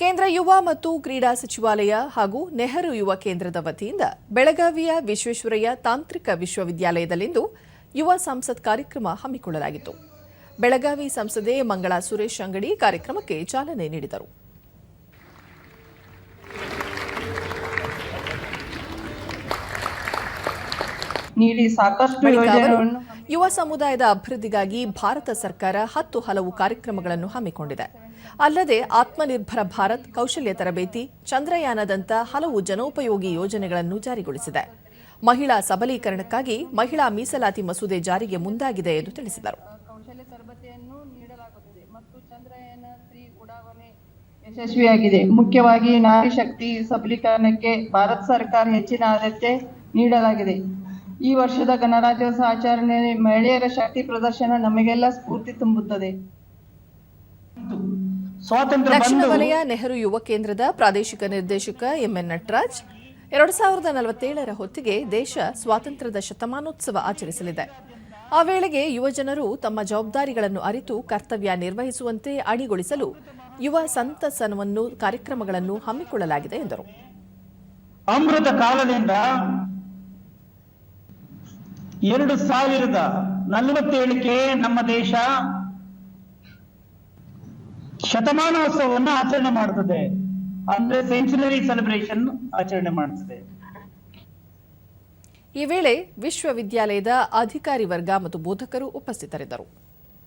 ಕೇಂದ್ರ ಯುವ ಮತ್ತು ಕ್ರೀಡಾ ಸಚಿವಾಲಯ ಹಾಗೂ ನೆಹರು ಯುವ ಕೇಂದ್ರದ ವತಿಯಿಂದ ಬೆಳಗಾವಿಯ ವಿಶ್ವೇಶ್ವರಯ್ಯ ತಾಂತ್ರಿಕ ವಿಶ್ವವಿದ್ಯಾಲಯದಲ್ಲಿಂದು ಯುವ ಸಂಸತ್ ಕಾರ್ಯಕ್ರಮ ಹಮ್ಮಿಕೊಳ್ಳಲಾಗಿತ್ತು. ಬೆಳಗಾವಿ ಸಂಸದೆ ಮಂಗಳಾ ಸುರೇಶ್ ಅಂಗಡಿ ಕಾರ್ಯಕ್ರಮಕ್ಕೆ ಚಾಲನೆ ನೀಡಿದರು. ನೀಡಿ ಸಾಕಷ್ಟು ಯೋಜನೆಗಳನ್ನು ಯುವ ಸಮುದಾಯದ ಅಭಿವೃದ್ಧಿಗಾಗಿ ಭಾರತ ಸರ್ಕಾರ ಹತ್ತು ಹಲವು ಕಾರ್ಯಕ್ರಮಗಳನ್ನು ಹಮ್ಮಿಕೊಂಡಿದೆ. ಅಲ್ಲದೆ ಆತ್ಮನಿರ್ಭರ ಭಾರತ್ ಕೌಶಲ್ಯ ತರಬೇತಿ ಚಂದ್ರಯಾನದಂತ ಹಲವು ಜನೋಪಯೋಗಿ ಯೋಜನೆಗಳನ್ನು ಜಾರಿಗೊಳಿಸಿದೆ. ಮಹಿಳಾ ಸಬಲೀಕರಣಕ್ಕಾಗಿ ಮಹಿಳಾ ಮೀಸಲಾತಿ ಮಸೂದೆ ಜಾರಿಗೆ ಮುಂದಾಗಿದೆ ಎಂದು ತಿಳಿಸಿದರು. ಕೌಶಲ್ಯ ತರಬೇತಿಯನ್ನು ನೀಡಲಾಗುತ್ತದೆ ಮತ್ತು ಚಂದ್ರಯಾನ ತ್ರೀ ಉಡಾವಣೆ ಯಶಸ್ವಿಯಾಗಿದೆ. ಮುಖ್ಯವಾಗಿ ನಾರಿ ಶಕ್ತಿ ಸಬಲೀಕರಣಕ್ಕೆ ಭಾರತ ಸರ್ಕಾರ ಹೆಚ್ಚಿನ ಆದ್ಯತೆ ನೀಡಲಾಗಿದೆ. ಈ ವರ್ಷದ ಗಣರಾಜ್ಯೋತ್ಸವ ಆಚರಣೆಯಲ್ಲಿ ಮಹಿಳೆಯರ ಶಕ್ತಿ ಪ್ರದರ್ಶನ ನಮಗೆಲ್ಲ ಸ್ಫೂರ್ತಿ ತುಂಬುತ್ತದೆ. ಸ್ವಾತಂತ್ರ್ಯ ದಕ್ಷಿಣ ಬಂದು ವಲಯ ನೆಹರು ಯುವ ಕೇಂದ್ರದ ಪ್ರಾದೇಶಿಕ ನಿರ್ದೇಶಕ ಎಂಎನ್ ನಟರಾಜ್ ಎರಡು ಸಾವಿರದ ನಲವತ್ತೇಳರ ಹೊತ್ತಿಗೆ ದೇಶ ಸ್ವಾತಂತ್ರ್ಯದ ಶತಮಾನೋತ್ಸವ ಆಚರಿಸಲಿದೆ. ಆ ವೇಳೆಗೆ ಯುವಜನರು ತಮ್ಮ ಜವಾಬ್ದಾರಿಗಳನ್ನು ಅರಿತು ಕರ್ತವ್ಯ ನಿರ್ವಹಿಸುವಂತೆ ಅಣಿಗೊಳಿಸಲು ಯುವ ಸಂತಸನವನ್ನು ಕಾರ್ಯಕ್ರಮಗಳನ್ನು ಹಮ್ಮಿಕೊಳ್ಳಲಾಗಿದೆ ಎಂದರು. ಅಮೃತ ಕಾಲದಿಂದ ಎರಡು ಸಾವಿರದ ನಲವತ್ತೇಳಕ್ಕೆ ನಮ್ಮ ದೇಶ ಶತಮಾನೋತ್ಸವವನ್ನು ಆಚರಣೆ ಮಾಡುತ್ತದೆ ಅಂದ್ರೆ ಸೆಂಚುರಿ ಸೆಲೆಬ್ರೇಷನ್ ಆಚರಣೆ ಮಾಡುತ್ತದೆ ಈ ವೇಳೆ ವಿಶ್ವವಿದ್ಯಾಲಯದ ಅಧಿಕಾರಿ ವರ್ಗ ಮತ್ತು ಬೋಧಕರು ಉಪಸ್ಥಿತರಿದ್ದರು.